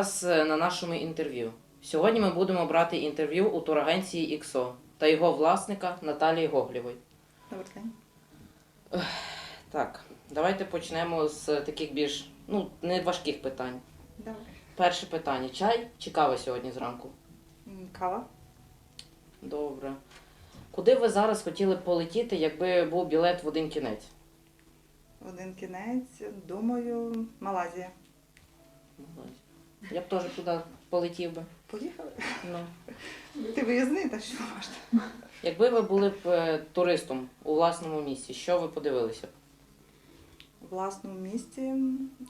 Вас е, на нашому інтерв'ю. Сьогодні ми будемо брати інтерв'ю у турагенції ІКСО та його власника Наталії Гоглєвої. Добрий день. Так, давайте почнемо з таких більш ну, не важких питань. Давай. Перше питання: чай чи кава сьогодні зранку? Кава. Добре. Куди ви зараз хотіли б полетіти, якби був білет в один кінець? В Один кінець. Думаю, Малайзія. Я б теж туди полетів би. Поїхали. Ну. Ти виїзний, та що можна? Якби ви були б е, туристом у власному місці, що ви подивилися б? У власному місті.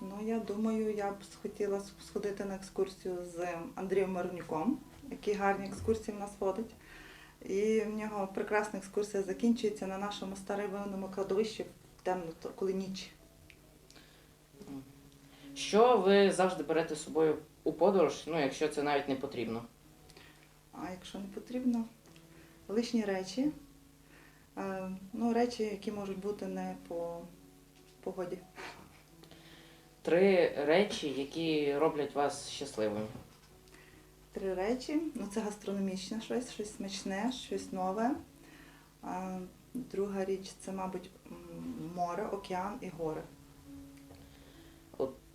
Ну, я думаю, я б хотіла сходити на екскурсію з Андрієм Миронюком, який гарні екскурсії в нас водить. І в нього прекрасна екскурсія закінчується на нашому старовинному кладовищі в темну, то- коли ніч. Що ви завжди берете з собою у подорож, ну якщо це навіть не потрібно? А якщо не потрібно, лишні речі. Е, Ну, речі, які можуть бути не по погоді. Три речі, які роблять вас щасливим. Три речі. Ну, це гастрономічне щось, щось смачне, щось нове. А, Друга річ це, мабуть, море, океан і гори.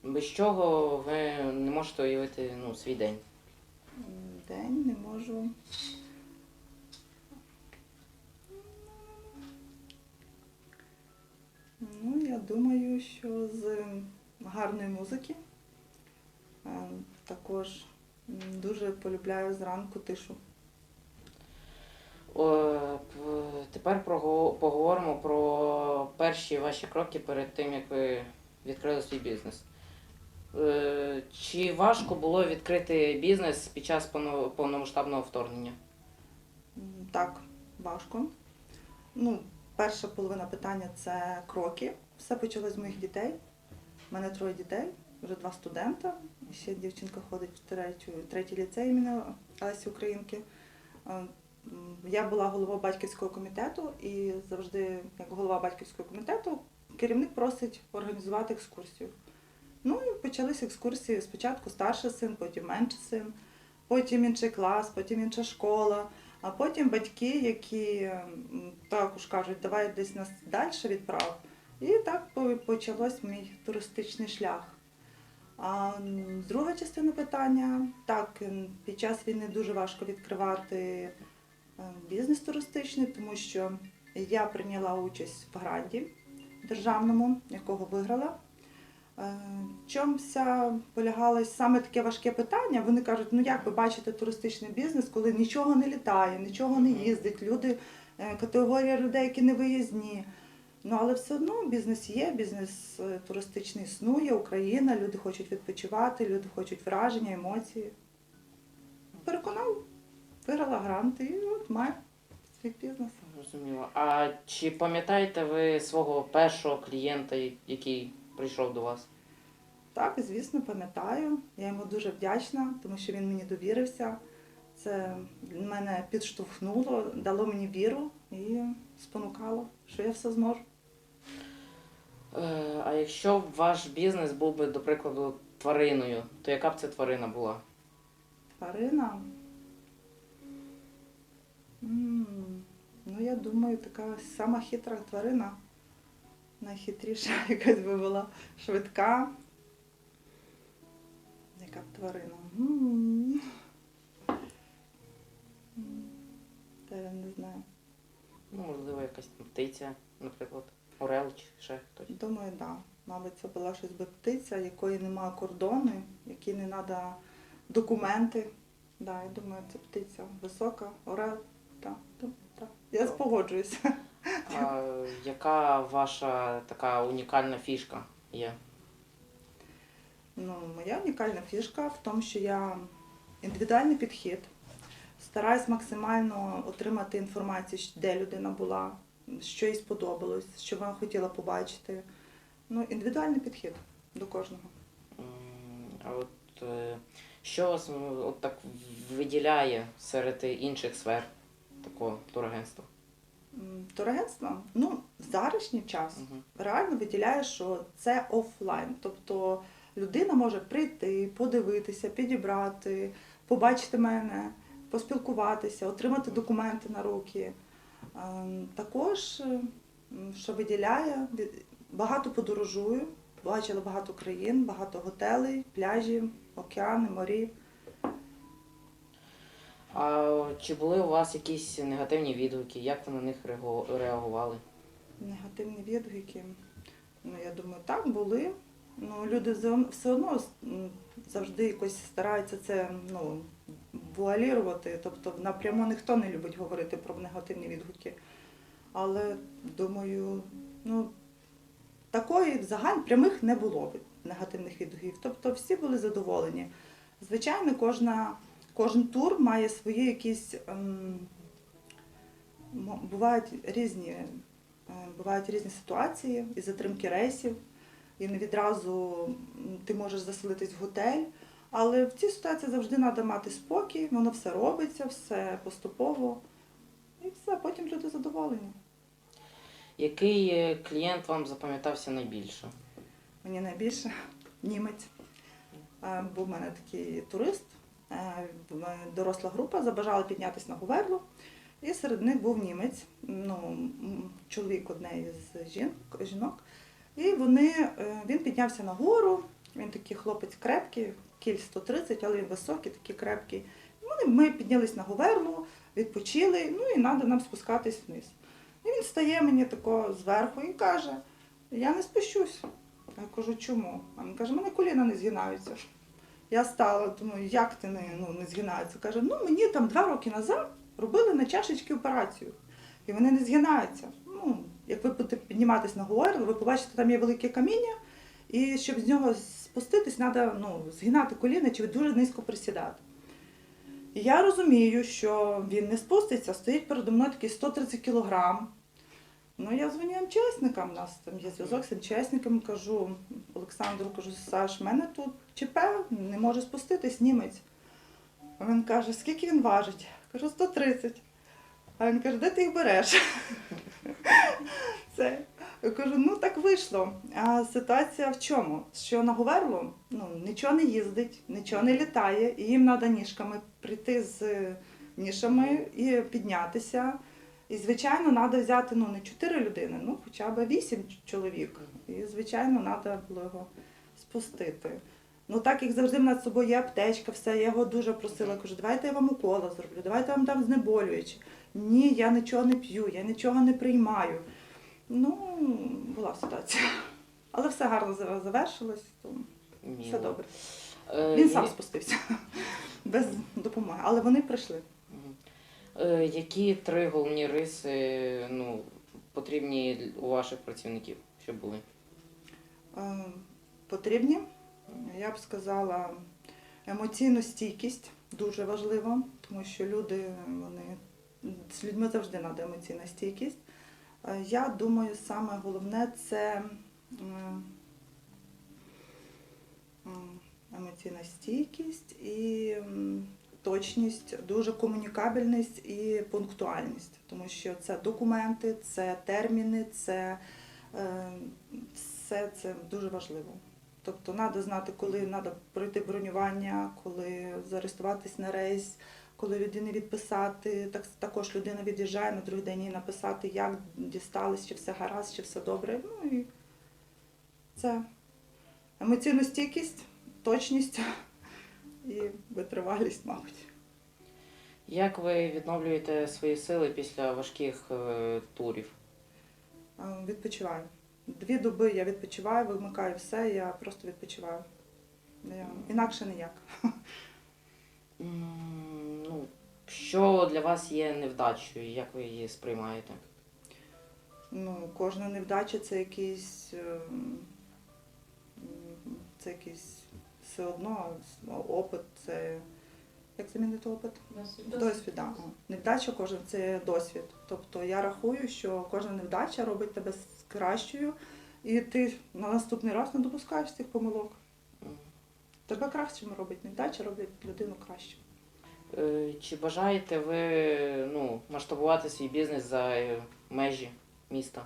Без чого ви не можете уявити ну, свій день? День не можу. Ну, я думаю, що з гарної музики. Е, Також дуже полюбляю зранку тишу. О, тепер поговоримо про перші ваші кроки перед тим, як ви відкрили свій бізнес. Е, Чи важко було відкрити бізнес під час повномасштабного вторгнення? Так, важко. Ну, перша половина питання це кроки. Все почалось з моїх дітей. У мене троє дітей, вже два студента. Ще дівчинка ходить в третю, третій ліцей імені Лесі Українки. Е, Я була голова батьківського комітету і завжди, як голова батьківського комітету, керівник просить організувати екскурсію. Ну і почалися екскурсії. Спочатку старший син, потім менший син, потім інший клас, потім інша школа. А потім батьки, які також кажуть, давай десь нас далі відправ. І так почалось мій туристичний шлях. А друга частина питання, так, під час війни дуже важко відкривати е, бізнес туристичний, тому що я прийняла участь в гранті державному, якого виграла. Е, вся полягалось саме таке важке питання. Вони кажуть, ну як ви бачите туристичний бізнес, коли нічого не літає, нічого не їздить, люди, е, категорія людей, які не виїзні. Ну але все одно бізнес є, бізнес е, туристичний існує, Україна, люди хочуть відпочивати, люди хочуть враження, емоції. Переконав, виграла грант і от маю свій бізнес. Зрозуміло. А чи пам'ятаєте ви свого першого клієнта, який прийшов до вас? Так, звісно, пам'ятаю. Я йому дуже вдячна, тому що він мені довірився. Це мене підштовхнуло, дало мені віру і спонукало, що я все зможу. Е, А якщо б ваш бізнес був би, до прикладу, твариною, то яка б це тварина була? Тварина. М, Ну, я думаю, така сама хитра тварина. Найхитріша якась би була швидка. Яка б тварина? М. М, Та я не знаю. Ну, можливо, якась там птиця, наприклад, орел чи ще хтось. Думаю, так. Да. Мабуть, це була щось би птиця, якої немає кордону, якій не треба документи. Да, я думаю, це птиця висока, орел. Так, так, так. Я спогоджуюся. А яка ваша така унікальна фішка є? Ну, моя унікальна фішка в тому, що я індивідуальний підхід. Стараюсь максимально отримати інформацію, де людина була, що їй сподобалось, що вона хотіла побачити. Ну, індивідуальний підхід до кожного. А от е, що вас от так виділяє серед інших сфер такого турагентства? М, ну, в зарашній час Угу. реально виділяє, що це офлайн. Тобто людина може прийти, подивитися, підібрати, побачити мене, поспілкуватися, отримати документи на руки. Ем, Також, що виділяє, багато подорожую, бачила багато країн, багато готелей, пляжів, океани, морів. А чи були у вас якісь негативні відгуки? Як ви на них реагували? Негативні відгуки. Ну, я думаю, так були. Ну, люди все одно завжди якось стараються це ну, вуалірувати. Тобто напряму ніхто не любить говорити про негативні відгуки. Але думаю, ну такої загаль прямих не було негативних відгуків. Тобто всі були задоволені. Звичайно, кожна, кожен тур має свої якісь. ем, бувають різні Е, Бувають різні ситуації і затримки рейсів, і не відразу ти можеш заселитись в готель. Але в цій ситуації завжди треба мати спокій, воно все робиться, все поступово. І все, потім люди задоволені. Який е, клієнт вам запам'ятався найбільше? Мені найбільше німець. Е, Був у мене такий турист, в- доросла група, забажала піднятися на Говерлу, і серед них був німець, ну, чоловік однієї з жінок, жінок. І вони, е, він піднявся на гору, він такий хлопець крепкий, кіль 130, але він високий, такий крепкий. Вони, ми піднялись на Говерлу, відпочили, ну і треба нам спускатись вниз. І він стає мені тако зверху і каже, я не спущусь. Я кажу, чому? А він каже, мене коліна не згинаються. Я стала, думаю, як ти не, ну, не згинаються? Каже, ну мені там два роки назад робили на чашечки операцію. І вони не згинаються. Ну, як ви будете підніматись на гору, ви побачите, там є велике каміння, і щоб з нього спуститись, треба ну, згинати коліна чи дуже низько присідати. І я розумію, що він не спуститься, стоїть передо мною такий 130 кілограм. Ну, я дзвоню МЧСникам, у нас там є зв'язок з МЧСником, кажу, Олександру, кажу, Саш, в мене тут ЧП, не може спуститись німець. Він каже, скільки він важить? Кажу, 130. А він каже, де ти їх береш? Це. Я кажу, ну так вийшло. А ситуація в чому? Що на Говерлу ну, нічого не їздить, нічого не літає, і їм треба ніжками прийти з нішами і піднятися. І, звичайно, треба взяти ну, не 4 людини, ну хоча б 8 чоловік. І, звичайно, треба було його спустити. Ну так як завжди в нас з собою є аптечка, все, я його дуже просила, кажу, давайте я вам укола зроблю, давайте я вам дам знеболюючи. Ні, я нічого не п'ю, я нічого не приймаю. Ну, була ситуація. Але все гарно завершилось, то все добре. Е, Він сам спустився без допомоги, але вони прийшли. Е, Які три головні риси ну, потрібні у ваших працівників, щоб були? Е, Потрібні, я б сказала, емоційну стійкість дуже важливо, тому що люди, вони з людьми завжди треба емоційна стійкість. Е, Я думаю, саме головне це емоційна стійкість і точність, дуже комунікабельність і пунктуальність, тому що це документи, це терміни, це е, все це дуже важливо. Тобто треба знати, коли треба пройти бронювання, коли зареєструватись на рейс, коли людині відписати. Так, також людина від'їжджає на другий день і написати, як дістались, чи все гаразд, чи все добре. Ну і це емоційна стійкість, точність і витривалість, мабуть. Як ви відновлюєте свої сили після важких е, турів? Е, Відпочиваю. Дві доби я відпочиваю, вимикаю все, я просто відпочиваю. Я, інакше ніяк. М, Ну, що для вас є невдачею? Як ви її сприймаєте? Ну, кожна невдача це якийсь, ем, м, це якийсь все одно опит, це як замінити опит? Досвід, да. Невдача кожен це досвід. Тобто я рахую, що кожна невдача робить тебе кращою, і ти на наступний раз не допускаєш цих помилок. Тебе кращим робить невдача, робить людину краще. Е, Чи бажаєте ви ну, масштабувати свій бізнес за е, межі міста?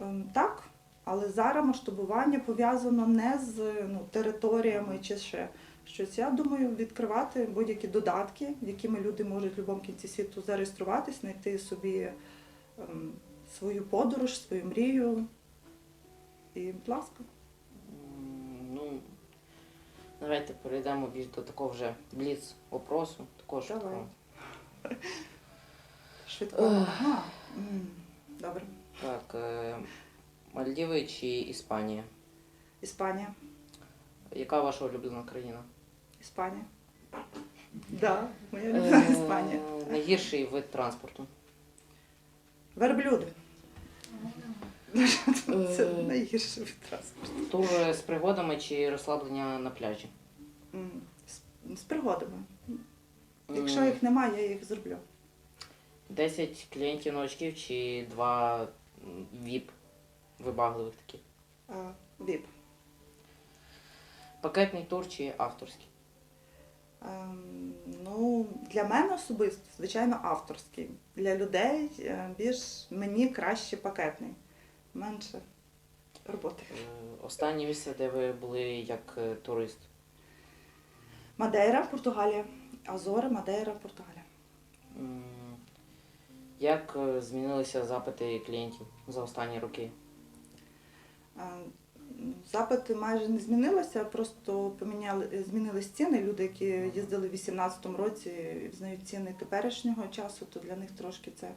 Ем, Так, Але зараз масштабування пов'язано не з ну, територіями чи ще щось. Я думаю, відкривати будь-які додатки, якими люди можуть в будь-якому кінці світу зареєструватись, знайти собі ем, свою подорож, свою мрію. І, будь ласка. Ну, давайте перейдемо більш до такого вже бліц опросу. Також Давай. такого. Швидко. Ага. Добре. Так, е, Мальдіви чи Іспанія? Іспанія. Яка ваша улюблена країна? Іспанія. Да, моя Е, Іспанія. Найгірший вид транспорту. Верблюди. Це Е. найгірше від транспорту. Тур з пригодами чи розслаблення на пляжі? З, з пригодами. Якщо їх немає, я їх зроблю. 10 клієнтів новачків чи два ВІП вибагливих таких. А, Віп. Пакетний тур чи авторський? Ем, Ну, для мене особисто, звичайно, авторський. Для людей е, більш мені краще пакетний. Менше роботи. Е, Останнє місце, де ви були як е, турист. Мадейра, Португалія. Азори, Мадейра, Португалія. М, Як е, змінилися запити клієнтів за останні роки? Е, Запити майже не змінилися, просто поміняли, змінились ціни. Люди, які їздили в 2018 році знають ціни теперішнього часу, то для них трошки це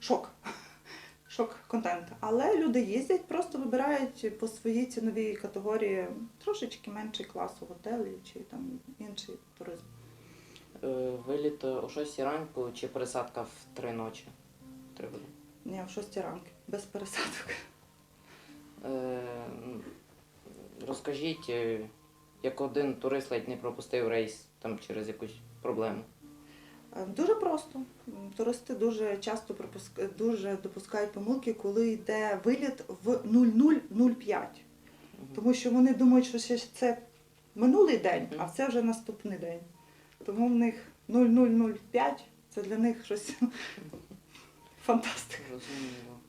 шок. Шок контенту. Але люди їздять, просто вибирають по своїй ціновій категорії трошечки менший клас у готелі чи там інший туризм. Е, Виліт о 6 ранку чи пересадка в 3 ночі? Три години. Ні, в 6 ранку, без пересадок. Е, Розкажіть, е, як один турист ледь не пропустив рейс там через якусь проблему. Е, Дуже просто. Туристи дуже часто дуже допускають помилки, коли йде виліт в 0005. Тому що вони думають, що ще це минулий день, а це вже наступний день. Тому в них 0005 це для них щось фантастика. Розуміло.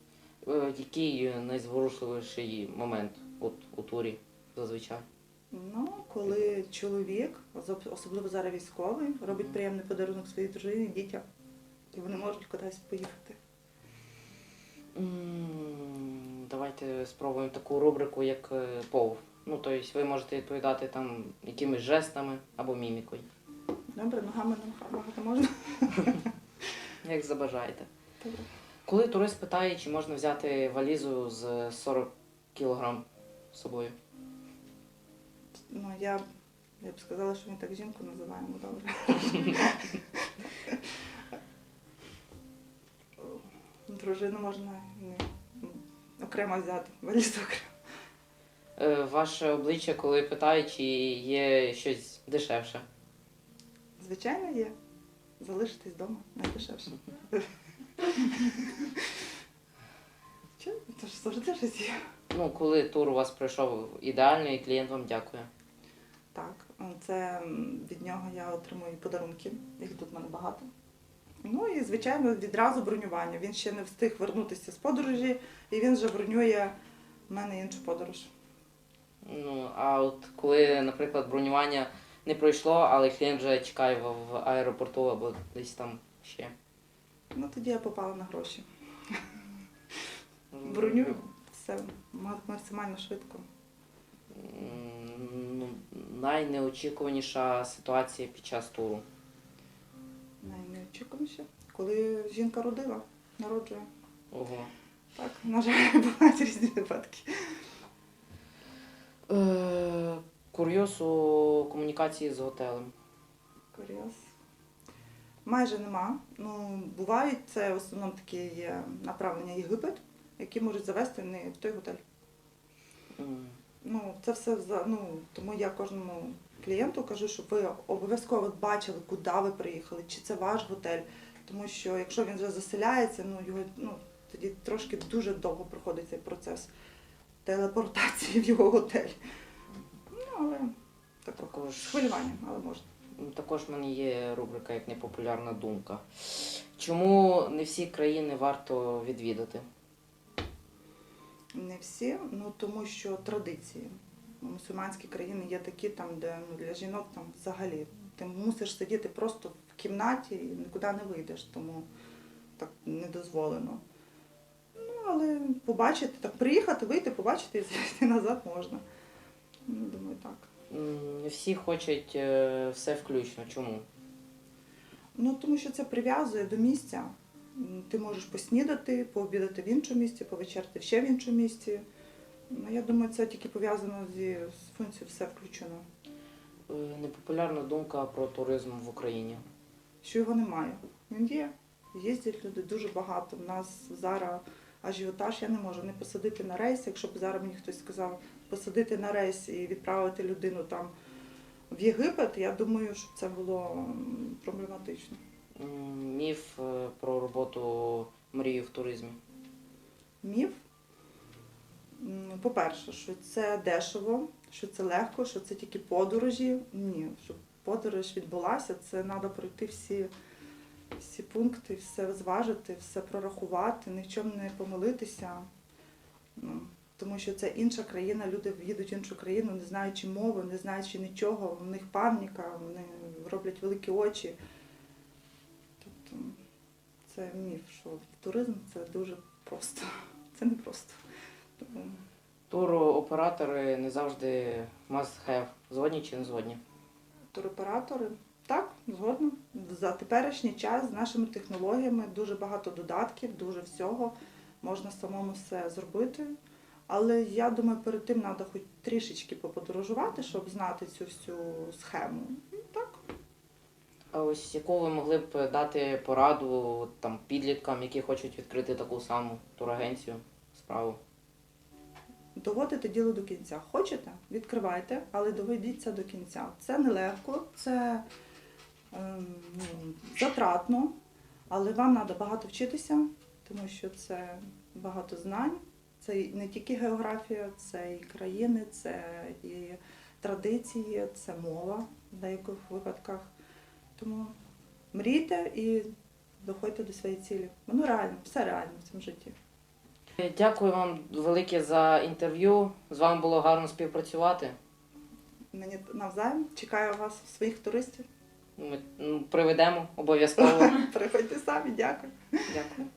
Е, Який найзворушливіший момент от, у турі зазвичай? Ну, коли чоловік, особливо зараз військовий, робить приємний подарунок своїй дружині, дітям, і вони можуть кудись поїхати. Давайте спробуємо таку рубрику, як е, пов. Ну, тобто ви можете відповідати там якимись жестами або мімікою, Добре, ногами не можна. як забажаєте. Добре. Коли турист питає, чи можна взяти валізу з 40 кг з собою? Ну, я, я б сказала, що ми так жінку називаємо добре. Дружину можна ну, окремо взяти, валізу окремо. Е, Ваше обличчя, коли питають, чи є щось дешевше. Звичайно, є. Залишитись вдома найдешевше. Чи? Це ж завжди щось є. Ну, коли тур у вас пройшов ідеально, і клієнт вам дякує. Так, це від нього я отримую подарунки, їх тут в мене багато. Ну і, звичайно, відразу бронювання. Він ще не встиг вернутися з подорожі, і він вже бронює в мене іншу подорож. Ну, а от коли, наприклад, бронювання не пройшло, але клієнт вже чекає в аеропорту або десь там ще. Ну тоді я попала на гроші. Бронюю все максимально швидко. Ну, найнеочікуваніша ситуація під час туру. Найнеочікуваніше. Коли жінка родила, народжує. Ого. Так, на жаль, бувають різні випадки. Е, курйоз у комунікації з готелем. Курйоз. Майже нема. Ну, бувають, це в основному такі є направлення Єгипет, які можуть завести не в той готель. Ну, це все ну, тому я кожному клієнту кажу, щоб ви обов'язково бачили, куди ви приїхали, чи це ваш готель. Тому що якщо він вже заселяється, ну його ну тоді трошки дуже довго проходить цей процес телепортації в його готель. Ну, але з хвилюванням, але можна. Також в мене є рубрика як непопулярна думка. Чому не всі країни варто відвідати? Не всі, ну тому що традиції. Мусульманські країни є такі, там, де ну, для жінок там взагалі ти мусиш сидіти просто в кімнаті і нікуди не вийдеш, тому так не дозволено. Ну, але побачити, так приїхати, вийти, побачити і зайти назад можна. Ну, думаю, так. Всі хочуть е, все включно. Чому? Ну, тому що це прив'язує до місця. Ти можеш поснідати, пообідати в іншому місці, повечеряти ще в іншому місці. Ну, я думаю, це тільки пов'язано зі з функцією все включено. Е, Непопулярна думка про туризм в Україні. Що його немає. Він є. Їздять люди дуже багато. У нас зараз ажіотаж, я не можу не посадити на рейс. Якщо б зараз мені хтось сказав посадити на рейс і відправити людину там в Єгипет, я думаю, що це було проблематично. Міф е, про роботу мрії в туризмі. міф. По-перше, що це дешево, що це легко, що це тільки подорожі. Ні, щоб подорож відбулася, це треба пройти всі, всі пункти, все зважити, все прорахувати, ні в чому не помилитися. Тому що це інша країна, люди їдуть в іншу країну, не знаючи мови, не знаючи нічого, в них паніка, вони роблять великі очі. Тобто це міф, що туризм це дуже просто. Це не просто. Тому Туроператори не завжди must have. Згодні чи не згодні? туроператори, так, згодно. За теперішній час з нашими технологіями дуже багато додатків, дуже всього. Можна самому все зробити. Але я думаю, перед тим треба хоч трішечки поподорожувати, щоб знати цю всю схему. Ну, Так. А ось яку ви могли б дати пораду там підліткам, які хочуть відкрити таку саму турагенцію, справу? доводити діло до кінця. Хочете, відкривайте, але доведіть це до кінця. Це нелегко, це ем, ну, затратно, але вам треба багато вчитися, тому що це багато знань. Це не тільки географія, це і країни, це і традиції, це мова в деяких випадках. Тому мрійте і доходьте до своєї цілі. Воно реально, все реально в цьому житті. Дякую вам велике за інтерв'ю. З вами було гарно співпрацювати. Мені навзаєм чекаю вас, своїх туристів. Ми ну, приведемо обов'язково. Приходьте самі, дякую. Дякую.